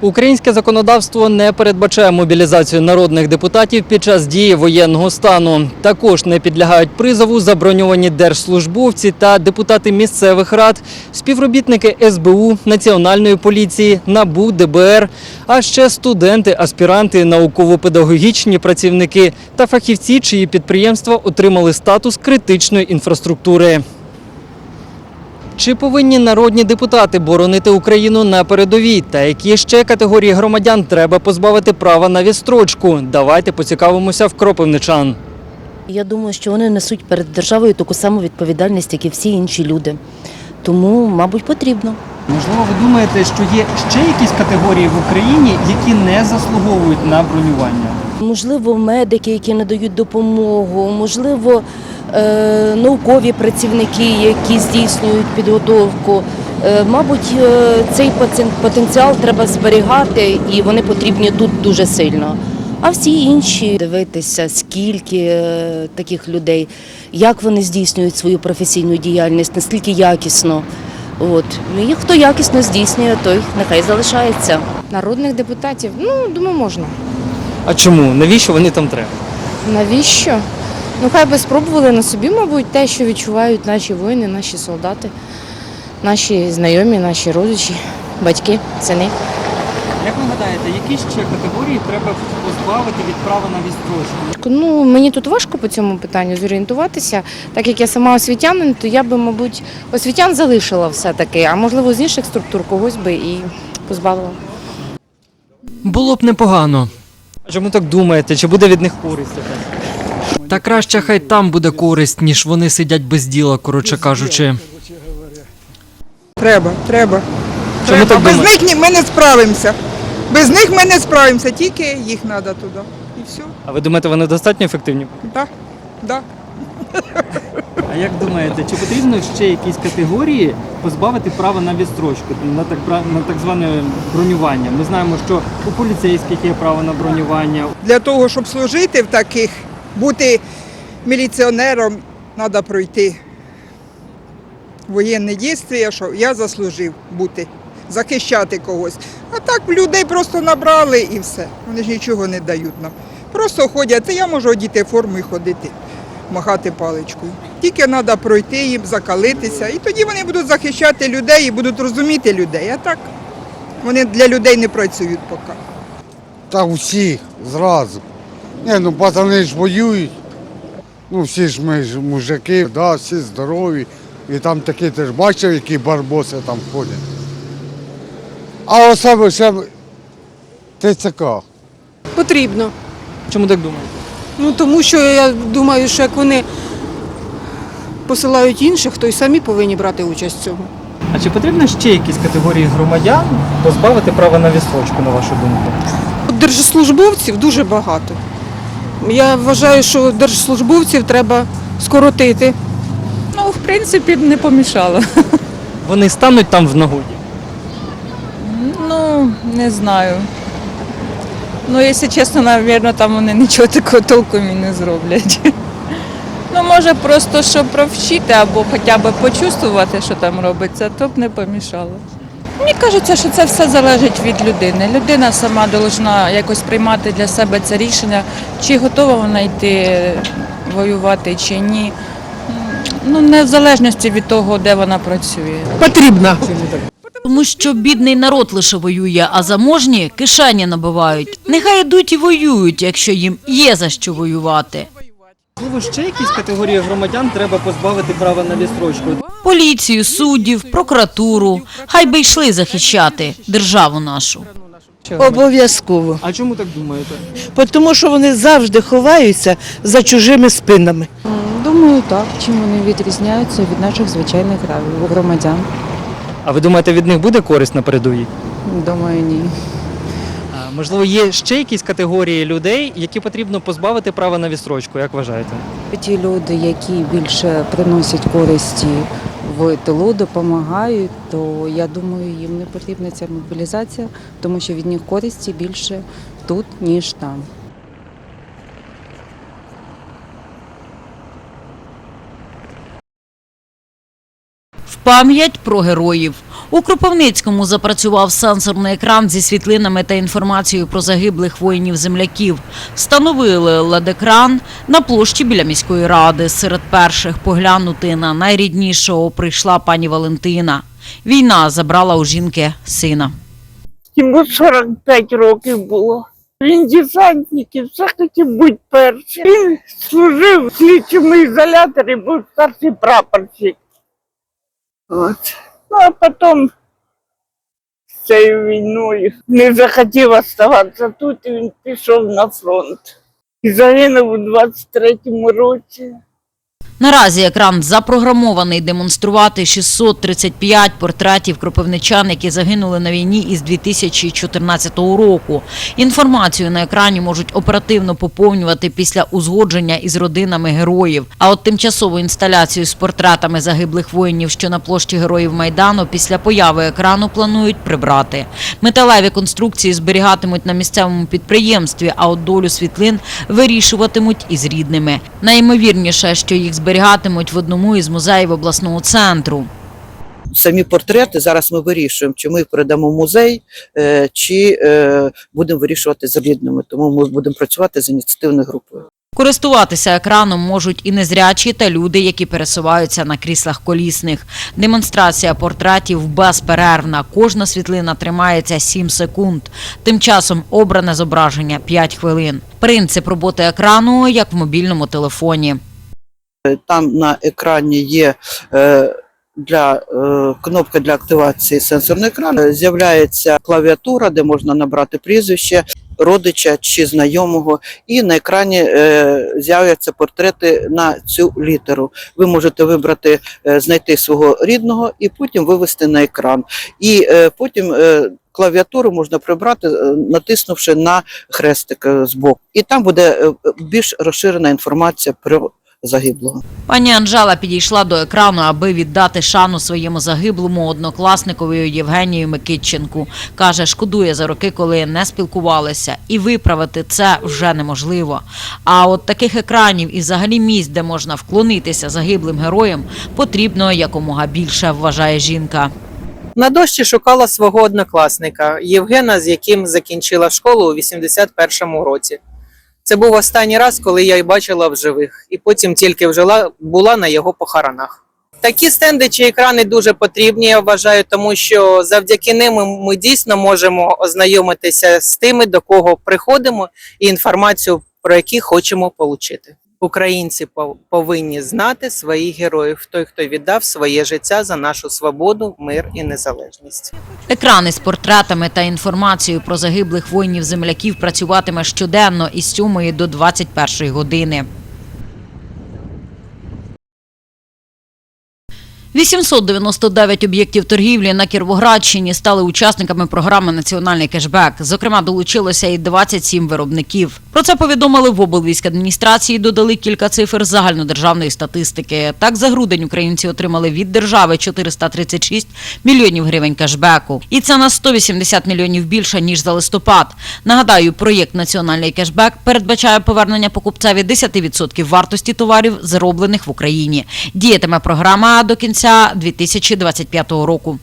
Українське законодавство не передбачає мобілізацію народних депутатів під час дії воєнного стану. Також не підлягають призову заброньовані держслужбовці та депутати місцевих рад, співробітники СБУ, Національної поліції, НАБУ, ДБР, а ще студенти, аспіранти, науково-педагогічні працівники та фахівці, чиї підприємства отримали статус критичної інфраструктури. Чи повинні народні депутати боронити Україну на передовій? Та які ще категорії громадян треба позбавити права на відстрочку? Давайте поцікавимося в кропивничан. Я думаю, що вони несуть перед державою таку саму відповідальність, як і всі інші люди. Тому, мабуть, потрібно. Можливо, ви думаєте, що є ще якісь категорії в Україні, які не заслуговують на бронювання? Можливо, медики, які надають допомогу, можливо, наукові працівники, які здійснюють підготовку. Е, Мабуть, е, цей потенціал треба зберігати, і вони потрібні тут дуже сильно. А всі інші дивитися, скільки е, таких людей, як вони здійснюють свою професійну діяльність, наскільки якісно. От і хто якісно здійснює, той нехай залишається. Народних депутатів, ну, думаю, можна. А чому? Навіщо вони там треба? Навіщо? Ну, хай би спробували на собі, мабуть, те, що відчувають наші воїни, наші солдати, наші знайомі, наші родичі, батьки, сини. Як ви гадаєте, які ще категорії треба позбавити від права на відстрочку? Ну, мені тут важко по цьому питанню зорієнтуватися. Так як я сама освітянин, то я би, мабуть, освітян залишила все-таки, а можливо з інших структур когось би і позбавила. Було б непогано. А чому так думаєте? Чи буде від них користь? Та краще хай там буде користь, ніж вони сидять без діла, коротше кажучи. Треба, треба. Чому треба. так Без думаєте? них ні- ми не справимося. Без них ми не справимося, тільки їх треба туди. І все. А ви думаєте, вони достатньо ефективні? Да, да. А як думаєте, чи потрібно ще якісь категорії позбавити права на відстрочку, на так, на так зване бронювання? Ми знаємо, що у поліцейських є право на бронювання. Для того, щоб служити в таких, бути міліціонером, треба пройти воєнне дійство, що я заслужив бути, захищати когось. А так людей просто набрали і все. Вони ж нічого не дають нам. Просто ходять, це я можу одіти форму і ходити, махати паличкою. Тільки треба пройти їм, закалитися, і тоді вони будуть захищати людей і будуть розуміти людей. А так вони для людей не працюють поки. Та всіх зразу. Ні, ну пацани ж воюють. Ну всі ж ми ж мужики, да, всі здорові. І там такі ти ж бачив, які барбоси там ходять. А особи ще ТЦК. Потрібно. Чому так думаєте? Ну тому що я думаю, що як вони посилають інших, то й самі повинні брати участь в цьому. А чи потрібно ще якісь категорії громадян позбавити права на відстрочку, на вашу думку? От Держслужбовців дуже багато. Я вважаю, що держслужбовців треба скоротити. Ну, в принципі, б не помішало. Вони стануть там в нагоді. Ну, не знаю. Ну, якщо чесно, напевно, там вони нічого такого толком і не зроблять. Ну, може, просто щоб провчити або хоча б почувствувати, що там робиться, то б не помішало. Мені кажеться, що це все залежить від людини. Людина сама повинна якось приймати для себе це рішення, чи готова вона йти воювати, чи ні. Ну, не в залежності від того, де вона працює. Потрібно. Тому що бідний народ лише воює, а заможні кишені набивають. Нехай йдуть і воюють, якщо їм є за що воювати. Можливо, ще якісь категорії громадян треба позбавити права на відстрочку. Поліцію, суддів, прокуратуру. Хай би йшли захищати державу нашу. Обов'язково. А чому так думаєте? Тому що вони завжди ховаються за чужими спинами. Думаю, так. Чим вони відрізняються від наших звичайних громадян? А ви думаєте, від них буде користь на передовій? Думаю, ні. Можливо, є ще якісь категорії людей, які потрібно позбавити права на відстрочку, як вважаєте? Ті люди, які більше приносять користі в тилу, допомагають, то я думаю, їм не потрібна ця мобілізація, тому що від них користі більше тут, ніж там. В пам'ять про героїв. У Кропивницькому запрацював сенсорний екран зі світлинами та інформацією про загиблих воїнів-земляків. Встановили LED-екран на площі біля міської ради. Серед перших поглянути на найріднішого прийшла пані Валентина. Війна забрала у жінки сина. Йому 45 років було. Він десантник і все хотів бути першим. Він служив в слідчому ізоляторі, був старший прапорщик. От. Ну а потім з цією війною не захотів оставатися тут, і він пішов на фронт. І загинув у 23-му році. Наразі екран запрограмований демонструвати 635 портретів кропивничан, які загинули на війні із 2014 року. Інформацію на екрані можуть оперативно поповнювати після узгодження із родинами героїв. А от тимчасову інсталяцію з портретами загиблих воїнів, що на площі героїв Майдану, після появи екрану планують прибрати. Металеві конструкції зберігатимуть на місцевому підприємстві, а от долю світлин вирішуватимуть із рідними. Найімовірніше, що їх зберігатимуть в одному із музеїв обласного центру. самі портрети зараз ми вирішуємо, чи ми їх передамо в музей, е, чи е, будемо вирішувати з рідними. Тому ми будемо працювати з ініціативною групою. Користуватися екраном можуть і незрячі та люди, які пересуваються на кріслах колісних. Демонстрація портретів безперервна. Кожна світлина тримається 7 секунд. Тим часом обране зображення 5 хвилин. Принцип роботи екрану як в мобільному телефоні. Е, Там на екрані є е, для е, кнопка для активації сенсорного екрану. З'являється клавіатура, де можна набрати прізвище родича чи знайомого, і на екрані з'являться портрети на цю літеру. Ви можете вибрати, знайти свого рідного і потім вивести на екран. І потім клавіатуру можна прибрати, натиснувши на хрестик збоку. І там буде більш розширена інформація про загиблого. Пані Анжела підійшла до екрану, аби віддати шану своєму загиблому однокласникові Євгенію Микитченку. Каже, шкодує за роки, коли не спілкувалися, і виправити це вже неможливо. А от таких екранів і взагалі місць, де можна вклонитися загиблим героям, потрібно якомога більше, вважає жінка. На дощі шукала свого однокласника Євгена, з яким закінчила школу у 81-му році. Це був останній раз, коли я й бачила в живих, і потім тільки вжила була на його похоронах. Такі стенди чи екрани дуже потрібні, я вважаю, тому що завдяки ним ми- дійсно можемо ознайомитися з тими, до кого приходимо, і інформацію, про які хочемо отримати. Українці пов- повинні знати своїх героїв, той, хто віддав своє життя за нашу свободу, мир і незалежність. Екрани з портретами та інформацією про загиблих воїнів-земляків працюватиме щоденно із 7 до 21 години. 899 об'єктів торгівлі на Кіровоградщині стали учасниками програми Національний кешбек. Зокрема, долучилося і 27 виробників. Про це повідомили в облвійськадміністрації. Додали кілька цифр загальнодержавної статистики. Так, за грудень українці отримали від держави 436 мільйонів гривень кешбеку. І це на 180 мільйонів більше ніж за листопад. Нагадаю, проєкт Національний кешбек передбачає повернення покупцеві 10% вартості товарів, зароблених в Україні. Діятиме програма до кінця 2025 року.